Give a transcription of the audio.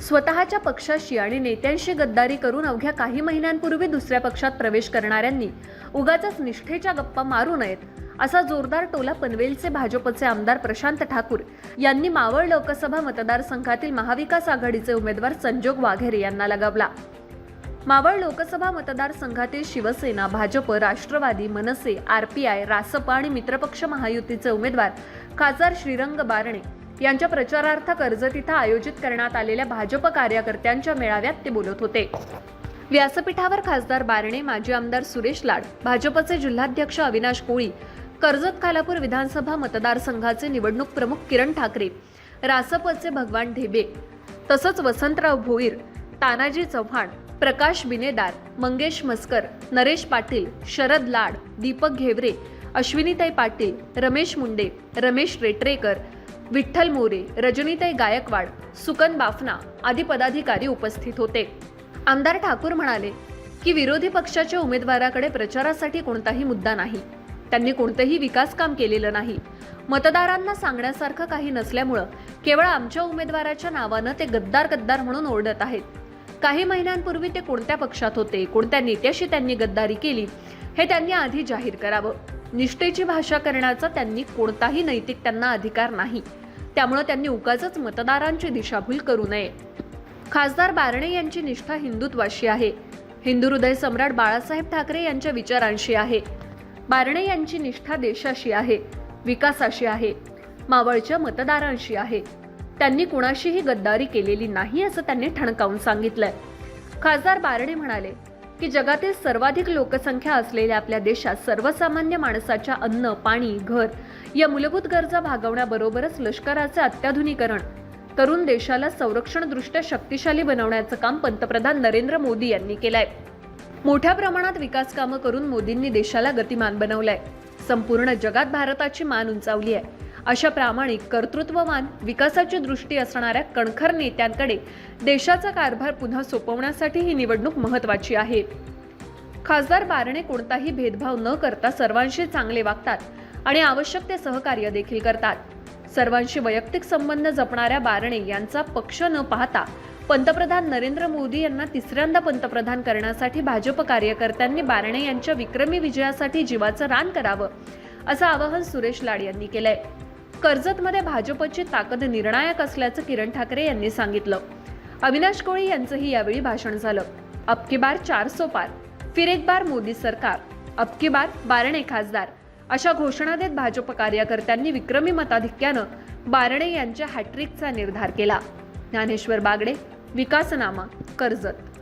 स्वतःच्या पक्षाशी आणि नेत्यांशी गद्दारी करून अवघ्या काही महिन्यांपूर्वी दुसऱ्या पक्षात प्रवेश करणाऱ्यांनी उगाच निष्ठेच्या गप्पा मारू नयेत असा जोरदार टोला पनवेलचे भाजपचे आमदार प्रशांत ठाकूर यांनी मावळ लोकसभा मतदारसंघातील महाविकास आघाडीचे उमेदवार संजोग वाघेरे यांना लगावला. मावळ लोकसभा मतदारसंघातील शिवसेना भाजप राष्ट्रवादी मनसे आरपीआय रासप आणि मित्रपक्ष महायुतीचे उमेदवार खासदार श्रीरंग बारणे यांच्या प्रचारार्थ कर्जत इथं आयोजित करण्यात आलेल्या भाजप कार्यकर्त्यांच्या मेळाव्यात ते बोलत होते. व्यासपीठावर खासदार बारणे माजी आमदार सुरेश लाड भाजपचे जिल्हाध्यक्ष अविनाश कोळी कर्जत खालापूर विधानसभा मतदारसंघाचे निवडणूक प्रमुख किरण ठाकरे रासपचे भगवान ढेबे तसंच वसंतराव भोईर तानाजी चव्हाण प्रकाश बिनेदार मंगेश मस्कर नरेश पाटील शरद लाड दीपक घेवरे अश्विनीताई पाटील रमेश मुंडे रमेश रेटरेकर विठ्ठल मोरे रजनीताई गायकवाड सुकन बाफना आदी पदाधिकारी उपस्थित होते. आमदार ठाकूर म्हणाले की विरोधी पक्षाच्या उमेदवाराकडे प्रचारासाठी कोणताही मुद्दा नाही. त्यांनी कोणतंही विकास काम केलेलं नाही. मतदारांना सांगण्यासारखं काही नसल्यामुळं केवळ आमच्या उमेदवाराच्या नावानं ते गद्दार गद्दार म्हणून ओरडत आहेत. काही महिन्यांपूर्वी ते कोणत्या पक्षात होते कोणत्या नेत्याशी त्यांनी गद्दारी केली हे त्यांनी आधी जाहीर करावं. निष्ठेची भाषा करण्याचा त्यांनी कोणताही नैतिक त्यांना अधिकार नाही. त्यामुळे त्यांनी उगाच मतदारांची दिशाभूल करू नये. खासदार बारणे यांची निष्ठा हिंदुत्वाशी आहे. हिंदू हृदय सम्राट बाळासाहेब ठाकरे यांच्या विचारांशी आहे. बारणे यांची निष्ठा देशाशी आहे विकासाशी आहे मावळच्या मतदारांशी आहे. त्यांनी कुणाशीही गद्दारी केलेली नाही असं त्यांनी ठणकावून सांगितलंय. खासदार बारणे म्हणाले की जगातील सर्वाधिक लोकसंख्या असलेल्या आपल्या देशात सर्वसामान्य माणसाच्या अन्न पाणी घर या मूलभूत गरजा भागवण्याबरोबरच लष्कराचे अत्याधुनिकरण करून देशाला संरक्षणदृष्ट्या शक्तिशाली बनवण्याचं काम पंतप्रधान नरेंद्र मोदी यांनी केलंय. मोठ्या प्रमाणात विकास कामं करून मोदींनी देशाला गतिमान बनवलंय. संपूर्ण जगात भारताची मान उंचावली आहे. अशा प्रामाणिक कर्तृत्ववान विकासाची दृष्टी असणाऱ्या कणखर नेत्यांकडे देशाचा कारभार पुन्हा सोपवण्यासाठी ही निवडणूक महत्वाची आहे. खासदार बारणे कोणताही भेदभाव न करता सर्वांशी चांगले वागतात आणि आवश्यक ते सहकार्य देखील करतात. सर्वांशी वैयक्तिक संबंध जपणाऱ्या बारणे यांचा पक्ष न पाहता पंतप्रधान नरेंद्र मोदी यांना तिसऱ्यांदा पंतप्रधान करण्यासाठी भाजप कार्यकर्त्यांनी बारणे यांच्या विक्रमी विजयासाठी जीवाचं रान करावं असं आवाहन सुरेश लाड यांनी केलंय. कर्जतमध्ये भाजपची ताकद निर्णायक असल्याचं किरण ठाकरे यांनी सांगितलं. अविनाश कोळी यांचंही यावेळी भाषण झालं. अबकी बार चार सो पार. फिर एक बार मोदी सरकार. अबकी बार बारणे खासदार. अशा घोषणा देत भाजप कार्यकर्त्यांनी विक्रमी मताधिक्यानं बारणे यांच्या हॅट्रिकचा निर्धार केला. ज्ञानेश्वर बागडे विकासनामा कर्जत.